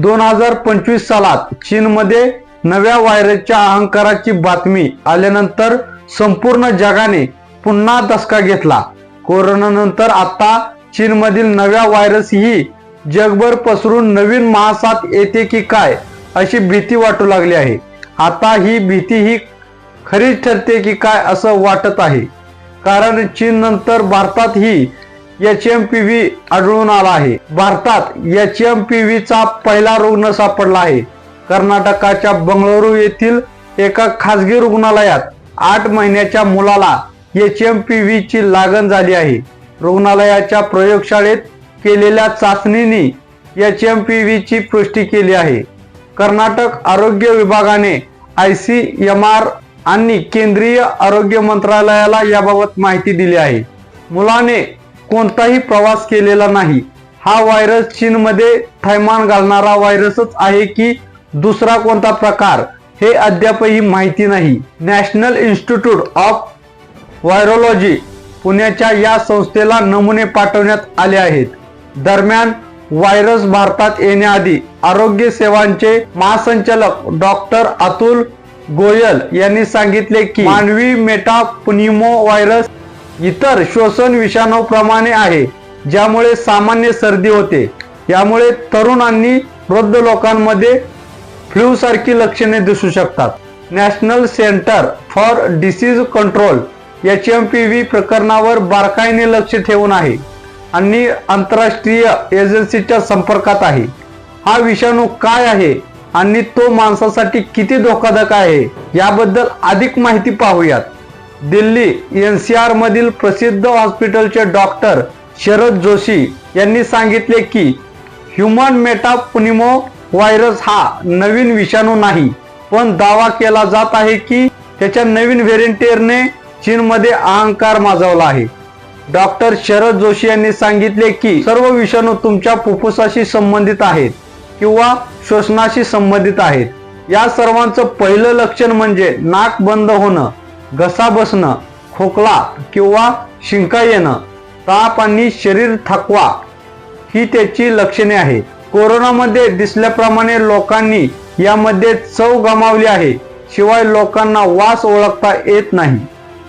दोन हजार पंचवीस सालात चीनमध्ये नव्या व्हायरसच्या अहंकाराची बातमी आल्यानंतर संपूर्ण जगाने पुन्हा दसका घेतला. कोरोनानंतर आता चीनमधील नव्या व्हायरस ही जगभर पसरून नवीन महासाथ येते की काय अशी भीती वाटू लागली आहे. आता ही भीती ही खरीच ठरते की काय असं वाटत आहे. कारण चीन नंतर भारतात ही एच एम पी व्ही आढळून आला आहे. भारतात एच एम पी व्हीचा पहिला रुग्ण सापडला आहे. कर्नाटकाच्या बंगळुरू येथील एका खासगी रुग्णालयात आठ महिन्याच्या मुलाला एच एम पी व्हीची लागण झाली आहे. रुग्णालयाच्या प्रयोगशाळेत केलेल्या चाचणीनी एच एम पी व्हीची पुष्टी केली आहे. कर्नाटक आरोग्य विभागाने आय सी एम आर आणि केंद्रीय आरोग्य मंत्रालयाला याबाबत माहिती दिली आहे. मुलाने कोणताही प्रवास केलेला नाही. हा व्हायरस चीनमध्ये थैमान घालणारा व्हायरसच आहे की दुसरा कोणता प्रकार हे अद्यापही माहिती नाही. नॅशनल इन्स्टिट्यूट ऑफ व्हायरोलॉजी पुण्याच्या या संस्थेला नमुने पाठवण्यात आले आहेत. दरम्यान व्हायरस भारतात येण्याआधी आरोग्य सेवांचे महासंचालक डॉक्टर अतुल गोयल यांनी सांगितले की मानवी मेटापुनिमो व्हायरस इतर श्वसन विषाणूप्रमाणे आहे ज्यामुळे सामान्य सर्दी होते. यामुळे तरुणांनी वृद्ध लोकांमध्ये फ्लूसारखी लक्षणे दिसू शकतात. National centre for disease control H M P V प्रकरणावर बारकाईने लक्ष ठेवून आहे आणि आंतरराष्ट्रीय एजन्सीच्या संपर्कात आहे. हा विषाणू काय आहे आणि तो माणसासाठी किती धोकादायक आहे याबद्दल अधिक माहिती पाहूयात. दिल्ली एन सी आर मधील प्रसिद्ध हॉस्पिटलचे डॉक्टर शरद जोशी यांनी सांगितले की ह्युमन मेटापुनिमो व्हायरस हा नवीन विषाणू नाही पण दावा केला जात आहे की त्याच्या नवीन व्हेरिंटेरने चीनमध्ये अहंकार माजवला आहे. डॉक्टर शरद जोशी यांनी सांगितले की सर्व विषाणू तुमच्या फुफ्फुसाशी संबंधित आहेत किंवा श्वसनाशी संबंधित आहेत. या सर्वांचं पहिलं लक्षण म्हणजे नाक बंद होणं. घसा बसणं खोकला किंवा शिंका येणं ताप आणि शरीर थकवा ही त्याची लक्षणे आहेत. कोरोनामध्ये दिसल्याप्रमाणे लोकांनी यामध्ये चव गमावली आहे. शिवाय लोकांना वास ओळखता येत नाही.